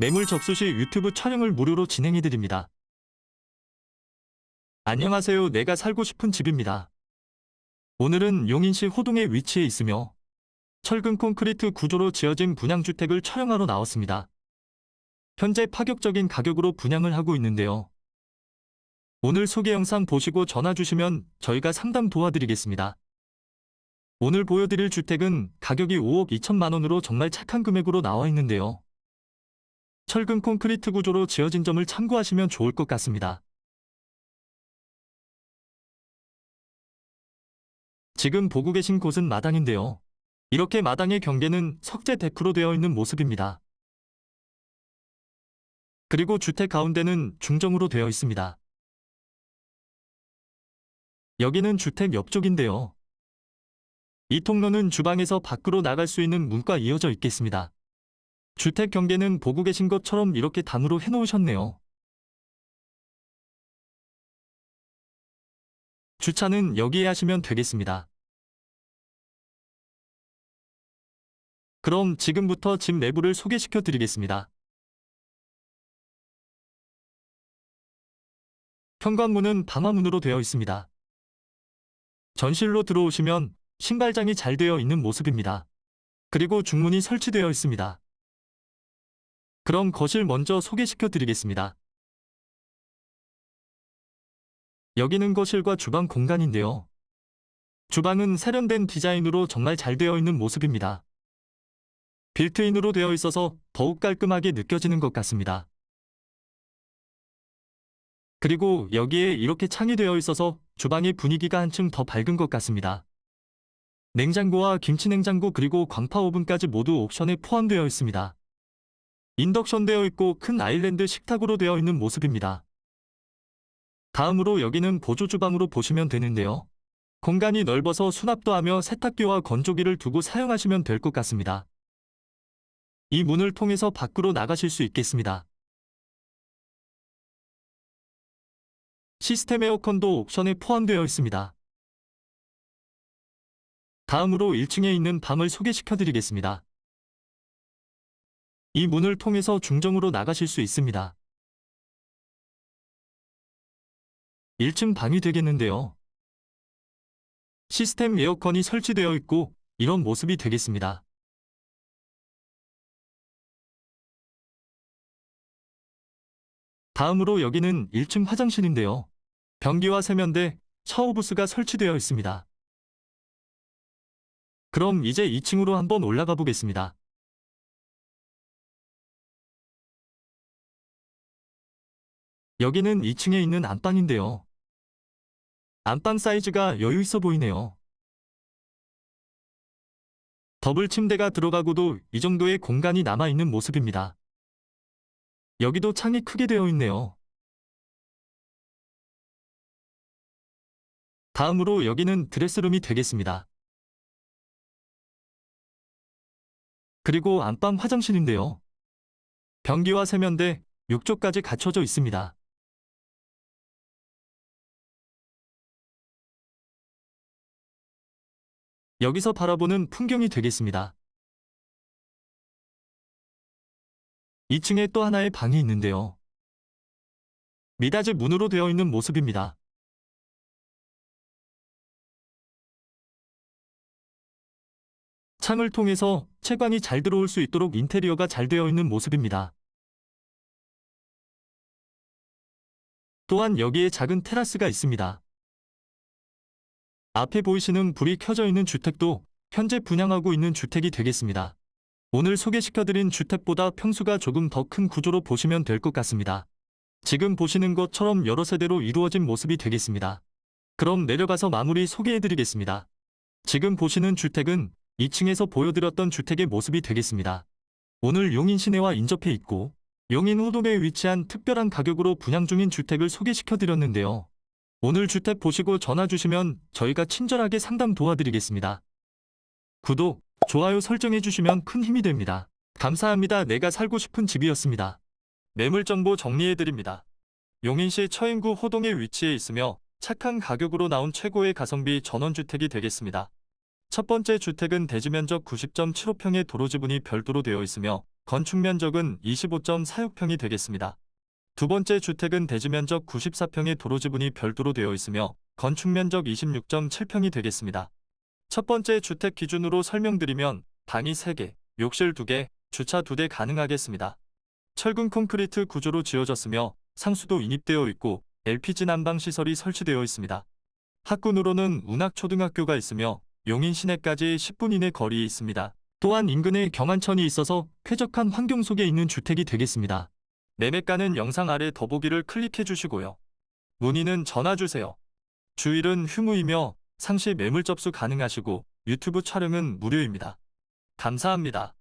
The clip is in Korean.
매물 접수 시 유튜브 촬영을 무료로 진행해드립니다. 안녕하세요. 내가 살고 싶은 집입니다. 오늘은 용인시 호동에 위치해 있으며 철근 콘크리트 구조로 지어진 분양주택을 촬영하러 나왔습니다. 현재 파격적인 가격으로 분양을 하고 있는데요. 오늘 소개 영상 보시고 전화 주시면 저희가 상담 도와드리겠습니다. 오늘 보여드릴 주택은 가격이 5억 2천만 원으로 정말 착한 금액으로 나와 있는데요. 철근 콘크리트 구조로 지어진 점을 참고하시면 좋을 것 같습니다. 지금 보고 계신 곳은 마당인데요. 이렇게 마당의 경계는 석재 데크로 되어 있는 모습입니다. 그리고 주택 가운데는 중정으로 되어 있습니다. 여기는 주택 옆쪽인데요. 이 통로는 주방에서 밖으로 나갈 수 있는 문과 이어져 있겠습니다. 주택 경계는 보고 계신 것처럼 이렇게 담으로 해놓으셨네요. 주차는 여기에 하시면 되겠습니다. 그럼 지금부터 집 내부를 소개시켜 드리겠습니다. 현관문은 방화문으로 되어 있습니다. 전실로 들어오시면 신발장이 잘 되어 있는 모습입니다. 그리고 중문이 설치되어 있습니다. 그럼 거실 먼저 소개시켜 드리겠습니다. 여기는 거실과 주방 공간인데요. 주방은 세련된 디자인으로 정말 잘 되어 있는 모습입니다. 빌트인으로 되어 있어서 더욱 깔끔하게 느껴지는 것 같습니다. 그리고 여기에 이렇게 창이 되어 있어서 주방의 분위기가 한층 더 밝은 것 같습니다. 냉장고와 김치냉장고 그리고 광파 오븐까지 모두 옵션에 포함되어 있습니다. 인덕션 되어 있고 큰 아일랜드 식탁으로 되어 있는 모습입니다. 다음으로 여기는 보조 주방으로 보시면 되는데요. 공간이 넓어서 수납도 하며 세탁기와 건조기를 두고 사용하시면 될 것 같습니다. 이 문을 통해서 밖으로 나가실 수 있겠습니다. 시스템 에어컨도 옵션에 포함되어 있습니다. 다음으로 1층에 있는 방을 소개시켜 드리겠습니다. 이 문을 통해서 중정으로 나가실 수 있습니다. 1층 방이 되겠는데요. 시스템 에어컨이 설치되어 있고 이런 모습이 되겠습니다. 다음으로 여기는 1층 화장실인데요. 변기와 세면대, 샤워부스가 설치되어 있습니다. 그럼 이제 2층으로 한번 올라가 보겠습니다. 여기는 2층에 있는 안방인데요. 안방 사이즈가 여유 있어 보이네요. 더블 침대가 들어가고도 이 정도의 공간이 남아 있는 모습입니다. 여기도 창이 크게 되어 있네요. 다음으로 여기는 드레스룸이 되겠습니다. 그리고 안방 화장실인데요. 변기와 세면대, 욕조까지 갖춰져 있습니다. 여기서 바라보는 풍경이 되겠습니다. 2층에 또 하나의 방이 있는데요. 미닫이 문으로 되어 있는 모습입니다. 창을 통해서 채광이 잘 들어올 수 있도록 인테리어가 잘 되어 있는 모습입니다. 또한 여기에 작은 테라스가 있습니다. 앞에 보이시는 불이 켜져 있는 주택도 현재 분양하고 있는 주택이 되겠습니다. 오늘 소개시켜드린 주택보다 평수가 조금 더 큰 구조로 보시면 될 것 같습니다. 지금 보시는 것처럼 여러 세대로 이루어진 모습이 되겠습니다. 그럼 내려가서 마무리 소개해드리겠습니다. 지금 보시는 주택은 2층에서 보여드렸던 주택의 모습이 되겠습니다. 오늘 용인 시내와 인접해 있고 용인 호동에 위치한 특별한 가격으로 분양 중인 주택을 소개시켜드렸는데요. 오늘 주택 보시고 전화 주시면 저희가 친절하게 상담 도와드리겠습니다. 구독, 좋아요 설정해 주시면 큰 힘이 됩니다. 감사합니다. 내가 살고 싶은 집이었습니다. 매물 정보 정리해 드립니다. 용인시 처인구 호동에 위치해 있으며 착한 가격으로 나온 최고의 가성비 전원주택이 되겠습니다. 첫 번째 주택은 대지 면적 90.75평의 도로 지분이 별도로 되어 있으며 건축 면적은 25.46평이 되겠습니다. 두 번째 주택은 대지 면적 94평의 도로 지분이 별도로 되어 있으며 건축 면적 26.7평이 되겠습니다. 첫 번째 주택 기준으로 설명드리면 방이 3개, 욕실 2개, 주차 2대 가능하겠습니다. 철근 콘크리트 구조로 지어졌으며 상수도 인입되어 있고 LPG 난방 시설이 설치되어 있습니다. 학군으로는 운학초등학교가 있으며 용인 시내까지 10분 이내 거리에 있습니다. 또한 인근에 경안천이 있어서 쾌적한 환경 속에 있는 주택이 되겠습니다. 매매가는 영상 아래 더보기를 클릭해 주시고요. 문의는 전화 주세요. 주일은 휴무이며 상시 매물 접수 가능하시고 유튜브 촬영은 무료입니다. 감사합니다.